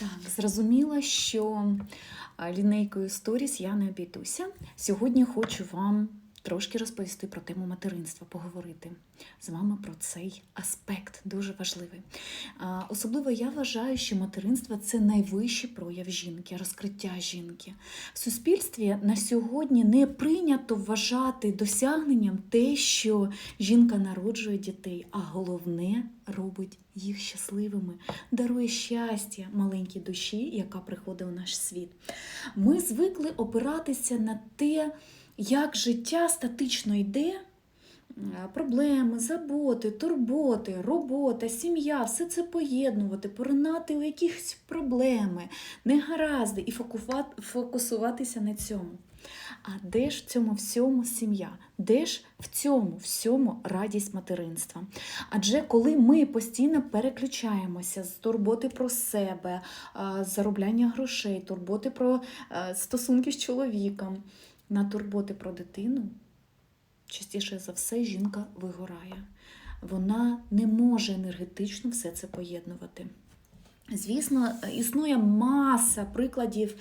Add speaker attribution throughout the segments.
Speaker 1: Так, зрозуміла, що лінейкою сторіс я не обійдуся. Сьогодні хочу вам трошки розповісти про тему материнства, поговорити з вами про цей аспект, дуже важливий. Особливо я вважаю, що материнство це найвищий прояв жінки, розкриття жінки. В суспільстві на сьогодні не прийнято вважати досягненням те, що жінка народжує дітей, а головне робить їх щасливими, дарує щастя маленькій душі, яка приходить у наш світ. Ми звикли опиратися на те, як життя статично йде. Проблеми, заботи, турботи, робота, сім'я, все це поєднувати, поринати у якісь проблеми, негаразди і фокусуватися на цьому. А де ж в цьому всьому сім'я? Де ж в цьому всьому радість материнства? Адже коли ми постійно переключаємося з турботи про себе, заробляння грошей, турботи про е, стосунки з чоловіком, на турботи про дитину, частіше за все жінка вигорає. Вона не може енергетично все це поєднувати. Звісно, існує маса прикладів,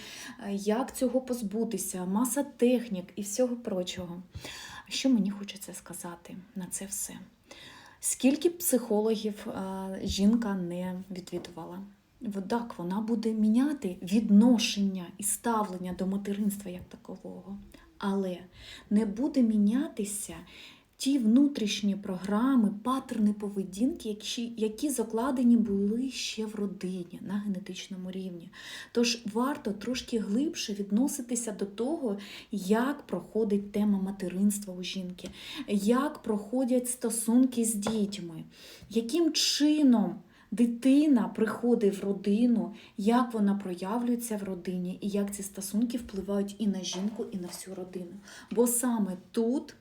Speaker 1: е, як цього позбутися, маса технік і всього прочого. Що мені хочеться сказати на це все? Скільки психологів е, жінка не відвідувала? Так, вона буде міняти відношення і ставлення до материнства як такового, але не буде мінятися ті внутрішні програми, паттерни поведінки, які, які закладені були ще в родині на генетичному рівні. Тож варто трошки глибше відноситися до того, як проходить тема материнства у жінки, як проходять стосунки з дітьми, яким чином. Дитина приходить в родину, як вона проявлюється в родині, і як ці стосунки впливають і на жінку, і на всю родину. Бо саме тут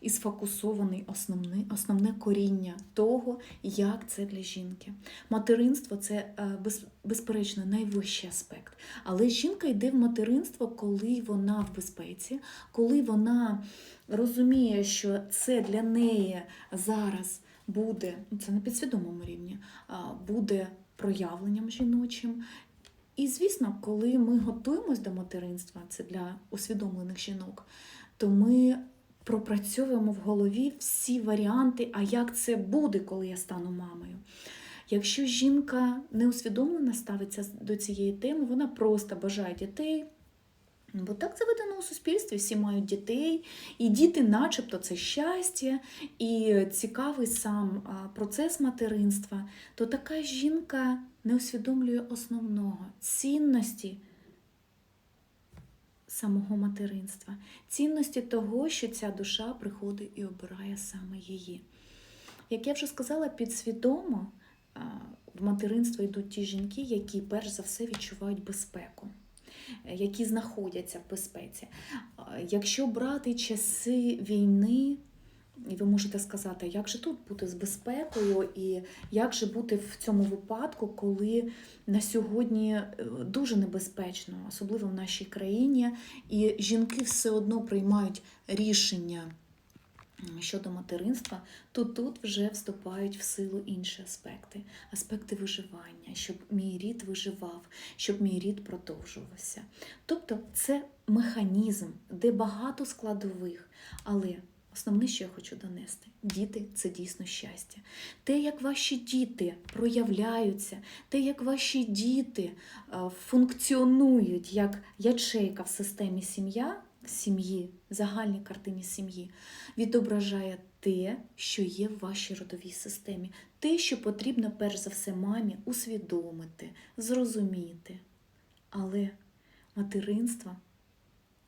Speaker 1: і сфокусований основний, основне коріння того, як це для жінки. Материнство це е, безперечно найвищий аспект. Але жінка йде в материнство, коли вона в безпеці, коли вона розуміє, що це для неї зараз буде, це на підсвідомому рівні, буде проявленням жіночим. І, звісно, коли ми готуємось до материнства, це для усвідомлених жінок, то ми пропрацьовуємо в голові всі варіанти, а як це буде, коли я стану мамою. Якщо жінка неусвідомлено ставиться до цієї теми, вона просто бажає дітей. Бо так заведено у суспільстві, всі мають дітей, і діти, начебто, це щастя, і цікавий сам процес материнства, то така жінка не усвідомлює основного цінності самого материнства, цінності того, що ця душа приходить і обирає саме її. Як я вже сказала, підсвідомо в материнство йдуть ті жінки, які перш за все відчувають безпеку які знаходяться в безпеці. Якщо брати часи війни, і ви можете сказати, як же тут бути з безпекою, і як же бути в цьому випадку, коли на сьогодні е, дуже небезпечно, особливо в нашій країні, і жінки все одно приймають рішення щодо материнства, то тут вже вступають в силу інші аспекти, аспекти виживання, щоб мій рід виживав, щоб мій рід продовжувався. Тобто це механізм, де багато складових, але основне, що я хочу донести, діти це дійсно щастя. Те, як ваші діти проявляються, те, як ваші діти е, функціонують як ячейка в системі сім'я, сім'ї, загальній картині сім'ї, відображає те, що є в вашій родовій системі, те, що потрібно перш за все мамі усвідомити, зрозуміти. Але материнство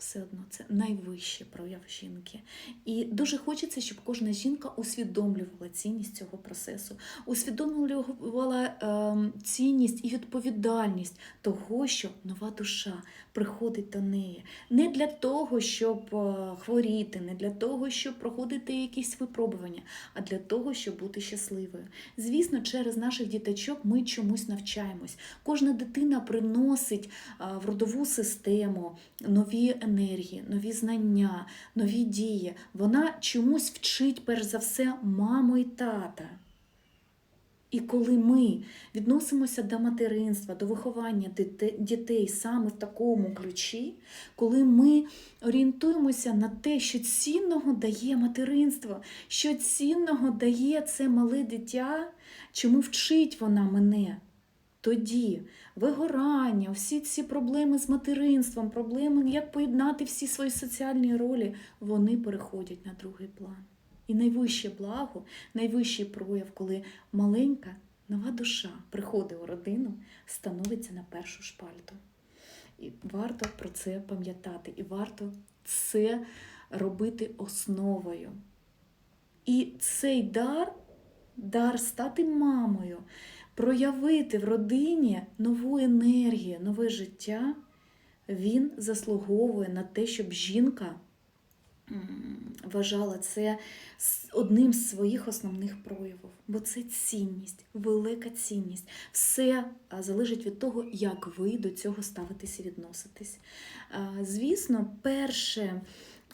Speaker 1: все одно це найвищий прояв жінки. І дуже хочеться, щоб кожна жінка усвідомлювала цінність цього процесу, усвідомлювала е, цінність і відповідальність того, що нова душа приходить до неї. Не для того, щоб е, хворіти, не для того, щоб проходити якісь випробування, а для того, щоб бути щасливою. Звісно, через наших діточок ми чомусь навчаємось. Кожна дитина приносить е, в родову систему нові енергії, нові знання, нові дії. Вона чомусь вчить, перш за все, маму і тата. І коли ми відносимося до материнства, до виховання дітей саме в такому ключі, коли ми орієнтуємося на те, що цінного дає материнство, що цінного дає це мале дитя, чому вчить вона мене, тоді вигорання, всі ці проблеми з материнством, проблеми, як поєднати всі свої соціальні ролі, вони переходять на другий план. І найвище благо, найвищий прояв, коли маленька нова душа приходить у родину, становиться на першу шпальту. І варто про це пам'ятати, і варто це робити основою. І цей дар, дар стати мамою, проявити в родині нову енергію, нове життя, він заслуговує на те, щоб жінка вважала це одним з своїх основних проявів. Бо це цінність, велика цінність. Все залежить від того, як ви до цього ставитесь і відноситесь. Звісно, перше,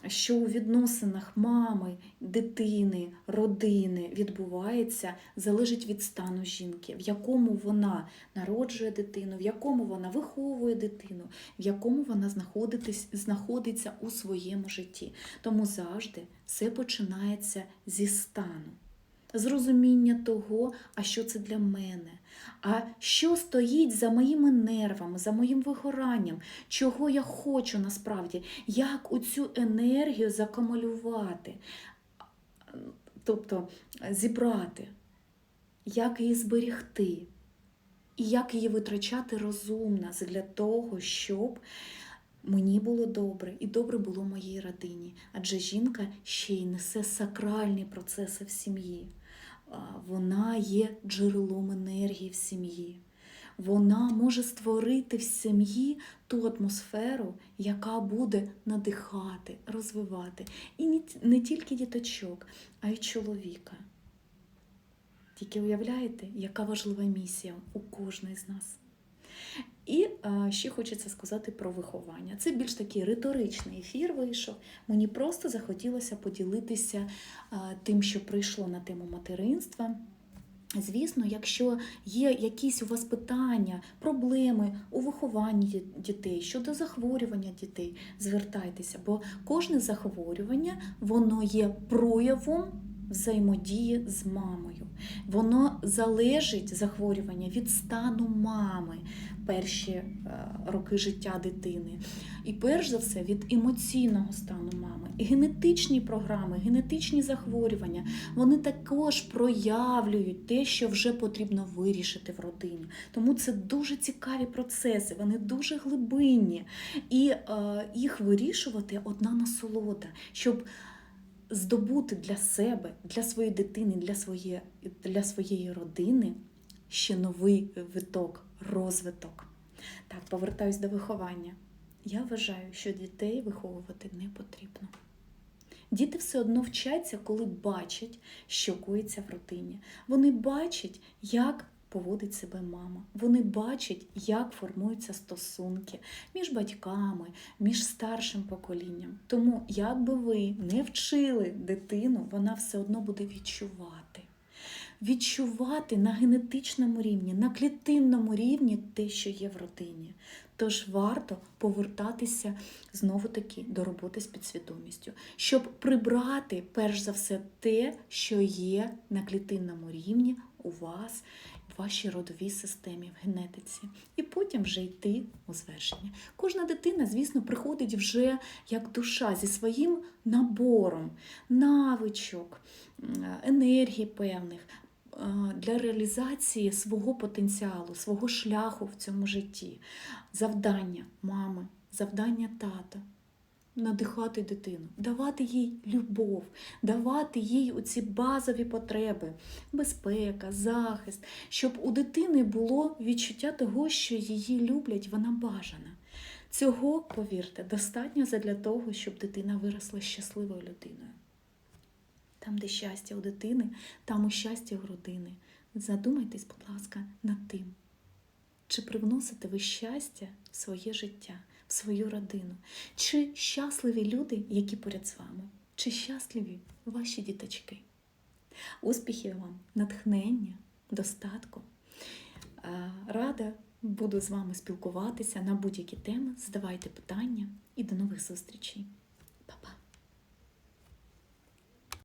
Speaker 1: що у відносинах мами, дитини, родини відбувається, залежить від стану жінки, в якому вона народжує дитину, в якому вона виховує дитину, в якому вона знаходиться у своєму житті. Тому завжди все починається зі стану. З розуміння того, а що це для мене, а що стоїть за моїми нервами, за моїм вигоранням, чого я хочу насправді, як у цю енергію закамалювати, тобто зібрати, як її зберегти, і як її витрачати розумно для того, щоб мені було добре і добре було моїй родині. Адже жінка ще й несе сакральні процеси в сім'ї. Вона є джерелом енергії в сім'ї. Вона може створити в сім'ї ту атмосферу, яка буде надихати, розвивати. І не, тільки діточок, а й чоловіка. Тільки уявляєте, яка важлива місія у кожної з нас. І а, ще хочеться сказати про виховання. Це більш такий риторичний ефір вийшов. Мені просто захотілося поділитися а, тим, що прийшло на тему материнства. Звісно, якщо є якісь у вас питання, проблеми у вихованні дітей щодо захворювання дітей, звертайтеся, бо кожне захворювання воно є проявом взаємодії з мамою. Воно залежить захворювання від стану мами перші е, роки життя дитини. І перш за все від емоційного стану мами. І генетичні програми, генетичні захворювання, вони також проявлюють те, що вже потрібно вирішити в родині. Тому це дуже цікаві процеси, вони дуже глибинні. І е, їх вирішувати одна насолода, щоб здобути для себе, для своєї дитини, для, своє, для своєї родини ще новий виток, розвиток. Так, повертаюсь до виховання. Я вважаю, що дітей виховувати не потрібно. Діти все одно вчаться, коли бачать, що коїться в родині. Вони бачать, як поводить себе мама. Вони бачать, як формуються стосунки між батьками, між старшим поколінням. Тому, як би ви не вчили дитину, вона все одно буде відчувати. Відчувати на генетичному рівні, на клітинному рівні те, що є в родині. Тож варто повертатися знову таки до роботи з підсвідомістю, щоб прибрати перш за все те, що є на клітинному рівні у вас, в вашій родовій системі, в генетиці, і потім вже йти у звершення. Кожна дитина, звісно, приходить вже як душа зі своїм набором навичок, енергії певних. Для реалізації свого потенціалу, свого шляху в цьому житті, завдання мами, завдання тата надихати дитину, давати їй любов, давати їй оці базові потреби, безпека, захист, щоб у дитини було відчуття того, що її люблять, вона бажана. Цього, повірте, достатньо для того, щоб дитина виросла щасливою людиною. Там, де щастя у дитини, там і щастя у родини. Задумайтесь, будь ласка, над тим, чи привносите ви щастя в своє життя, в свою родину, чи щасливі люди, які поряд з вами, чи щасливі ваші діточки. Успіхів вам, натхнення, достатку. Рада буду з вами спілкуватися на будь-які теми. Задавайте питання і до нових зустрічей!